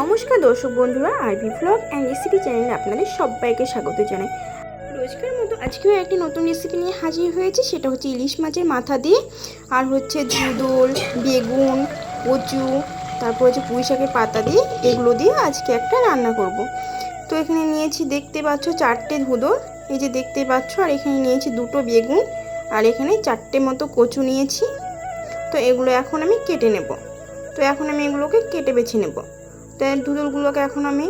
নমস্কার দর্শক বন্ধুরা, আরবি ভ্লগ অ্যান্ড রেসিপি চ্যানেলে আপনাদের সবাইকে স্বাগত জানাই। রোজকার মতো আজকেও একটি নতুন রেসিপি নিয়ে হাজির হয়েছে, সেটা হচ্ছে ইলিশ মাছের মাথা দিয়ে। আর হচ্ছে ধুদোল বেগুন, কচু, তারপর হচ্ছে পুঁই শাকের পাতা দিয়ে, এগুলো দিয়ে আজকে একটা রান্না করব। তো এখানে নিয়েছি দেখতে পাচ্ছ চারটে ধুদোল, এই যে দেখতে পাচ্ছ, আর এখানে নিয়েছি দুটো বেগুন, আর এখানে চারটে মতো কচু নিয়েছি। তো এগুলো এখন আমি কেটে নেব। তো এখন আমি এগুলোকে কেটে বেছে নেব। তো এই ধুদুলগুলোকে এখন আমি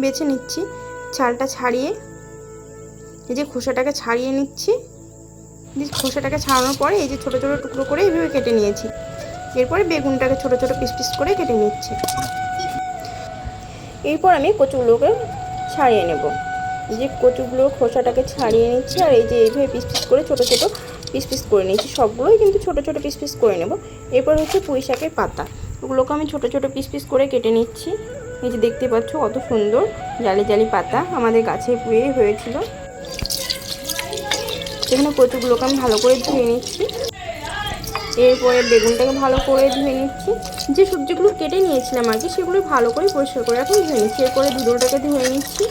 বেছে নিচ্ছি। ছালটা ছাড়িয়ে এই যে খোসাটাকে ছাড়িয়ে নিচ্ছি। দিয়ে খোসাটাকে ছাড়ানোর পরে এই যে ছোটো ছোটো টুকরো করে এইভাবে কেটে নিয়েছি। এরপরে বেগুনটাকে ছোটো ছোটো পিস পিস করে কেটে নিচ্ছি। এরপর আমি কচুগুলোকে ছাড়িয়ে নেব। এই যে কচুগুলোর খোসাটাকে ছাড়িয়ে নিচ্ছি আর এই যে এইভাবে পিস পিস করে ছোটো ছোটো পিস পিস করে নিচ্ছি সবগুলোই কিন্তু ছোটো ছোটো পিস পিস করে নেব। এরপর হচ্ছে পুঁই শাকের পাতা। ওগুলোকে আমি ছোটো ছোটো পিস পিস করে কেটে নিচ্ছি। এই যে দেখতে পাচ্ছ কত সুন্দর জালি জালি পাতা আমাদের গাছে পুয়ে হয়েছিল। এখানে কচুগুলোকে আমি ভালো করে ধুয়ে নিচ্ছি। এরপরে বেগুনটাকে ভালো করে ধুয়ে নিচ্ছি। যে সবজিগুলো কেটে নিয়েছিলাম আর কি, সেগুলো ভালো করে পরিষ্কার করে এখন ধুয়ে নিচ্ছি। এরপরে ধুদোলটাকে ধুয়ে নিচ্ছি।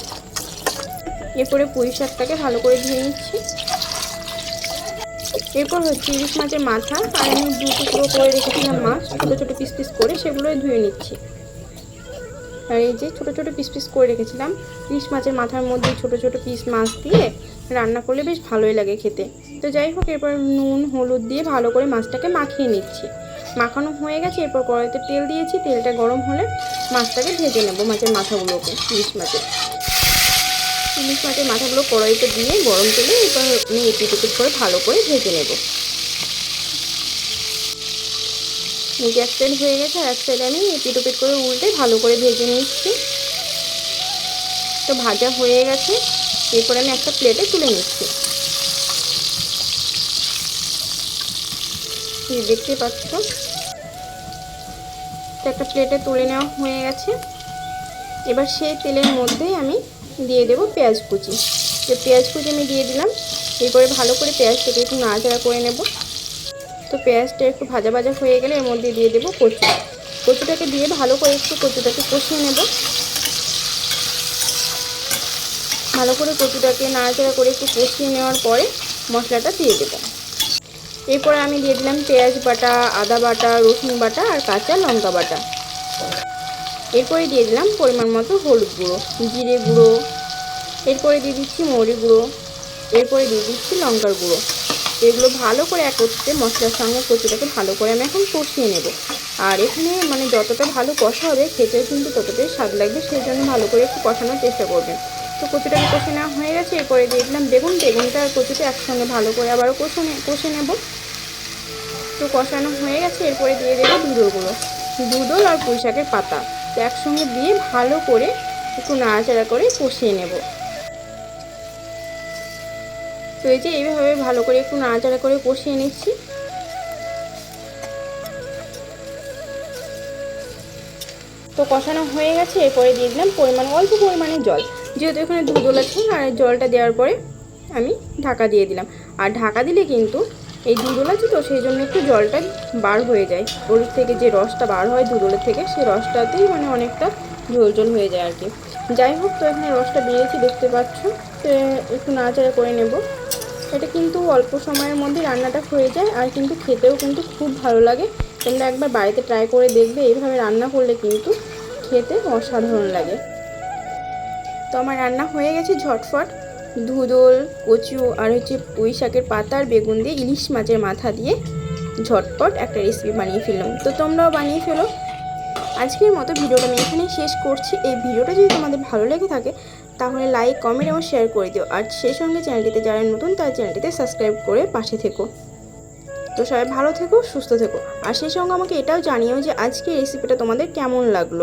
এরপরে পুঁই শাকটাকে ভালো করে ধুয়ে নিচ্ছি। এরপর হচ্ছে ইলিশ মাছের মাথা, আর আমি দু টুকরো করে রেখেছিলাম মাছ, ছোটো ছোটো পিস পিস করে সেগুলো ধুয়ে নিচ্ছি। আর এই যে ছোটো ছোটো পিস পিস করে রেখেছিলাম, ইলিশ মাছের মাথার মধ্যে ছোটো ছোটো পিস মাছ দিয়ে রান্না করলে বেশ ভালোই লাগে খেতে। তো যাই হোক, এরপর নুন, হলুদ দিয়ে ভালো করে মাছটাকে মাখিয়ে নিচ্ছি। মাখানো হয়ে গেছে, এরপর কড়াইতে তেল দিয়েছি, তেলটা গরম হলে মাছটাকে ভেজে নেব মাছের মাথাগুলোকে, ইলিশ মাছের। ইলিশ মাছের মাথাগুলো কড়াইতে দিয়ে গরম তেলে এবার আমি এপিট এপিট করে ভালো করে ভেজে নেব। নিজে এক হয়ে গেছে, আর এক সাইডে আমি এপিট ওপিট করে উল্টে ভালো করে ভেজে নিচ্ছি। তো ভাজা হয়ে গেছে, এরপরে আমি একটা প্লেটে তুলে নিচ্ছি। দেখতে পাচ্ছ? তো একটা প্লেটে তুলে নেওয়া হয়ে গেছে। এবার সেই তেলের মধ্যেই আমি দিয়ে দেবো পেঁয়াজ কুচি। তো পেঁয়াজ কুচি আমি দিয়ে দিলাম, এরপরে ভালো করে পেঁয়াজটাকে একটু নাড়াচাড়া করে নেব। তো পেঁয়াজটা একটু ভাজা ভাজা হয়ে গেলে এর মধ্যে দিয়ে দেবো কচু। কচুটাকে দিয়ে ভালো করে একটু কচুটাকে কষিয়ে নেব। ভালো করে কচুটাকে নাড়াচাড়া করে একটু কষিয়ে নেওয়ার পরে মশলাটা দিয়ে দেবো। এরপরে আমি দিয়ে দিলাম পেঁয়াজ বাটা, আদা বাটা, রসুন বাটা আর কাঁচা লঙ্কা বাটা। এরপরে দিয়ে দিলাম পরিমাণ মতো হলুদ গুঁড়ো, জিরে গুঁড়ো। এরপরে দিয়ে দিচ্ছি মৌরি গুঁড়ো। এরপরে দিয়ে দিচ্ছি লঙ্কার গুঁড়ো। এগুলো ভালো করে একত্রে মশলার সঙ্গে কচুটাকে ভালো করে আমি এখন কষিয়ে নেব। আর এখানে মানে যতটা ভালো কষা হবে, খেতেও কিন্তু ততটাই স্বাদ লাগবে সেই জন্য ভালো করে একটু কষানোর চেষ্টা করবেন। তো কচুটাকে কষে নেওয়া হয়ে গেছে, এরপরে দিয়ে দিলাম বেগুন। বেগুনটা আর কচুটা একসঙ্গে ভালো করে আবারও কষে কষে নেব। তো কষানো হয়ে গেছে, এরপরে দিয়ে দেবো দুধোগুলো দুধোল আর পুঁই শাকের পাতা। তো একসঙ্গে দিয়ে ভালো করে একটু নাড়াচাড়া করে কষিয়ে নেব। তো এই যে এইভাবে ভালো করে একটু নাড়াচাড়া করে কষিয়ে নিচ্ছি। তো কষানো হয়ে গেছে, এরপরে দিয়ে দিলাম পরিমাণ, অল্প পরিমাণে জল। যেহেতু এখানে দুধল আছে আর জলটা দেওয়ার পরে আমি ঢাকা দিয়ে দিলাম। আর ঢাকা দিলে কিন্তু এই দুধল আছে তো সেই জন্য একটু জলটা বার হয়ে যায়। ওর থেকে যে রসটা বার হয় দুধলের থেকে, সেই রসটাতেই মানে অনেকটা ঝোল ঝোল হয়ে যায় আর কি। যাই হোক, তো এখানে রসটা দিয়েছি দেখতে পাচ্ছ। একটু নাড়াচাড়া করে নেব। এটা কিন্তু অল্প সময়ের মধ্যে রান্নাটা হয়ে যায়, আর কিন্তু খেতেও কিন্তু খুব ভালো লাগে। তোমরা একবার বাড়িতে ট্রাই করে দেখবে, এইভাবে রান্না করলে কিন্তু খেতে অসাধারণ লাগে। তো আমার রান্না হয়ে গেছে ঝটফট। ধুদোল কচু আর হচ্ছে পুঁই শাকের পাতা আর বেগুন দিয়ে ইলিশ মাছের মাথা দিয়ে ঝটপট একটা রেসিপি বানিয়ে ফেললাম। তো তোমরাও বানিয়ে ফেলো। আজকের মতো ভিডিওটা আমি এখানেই শেষ করছি। এই ভিডিওটা যদি তোমাদের ভালো লেগে থাকে, তাহলে লাইক কমেন্ট এবং শেয়ার করে দিও। আর সেই সঙ্গে চ্যানেলটিতে যারা নতুন, তার চ্যানেলটিতে সাবস্ক্রাইব করে পাশে থেকো। তো সবাই ভালো থেকো, সুস্থ থেকো। আর সেই সঙ্গে আমাকে এটাও জানিও যে আজকে রেসিপিটা তোমাদের কেমন লাগল।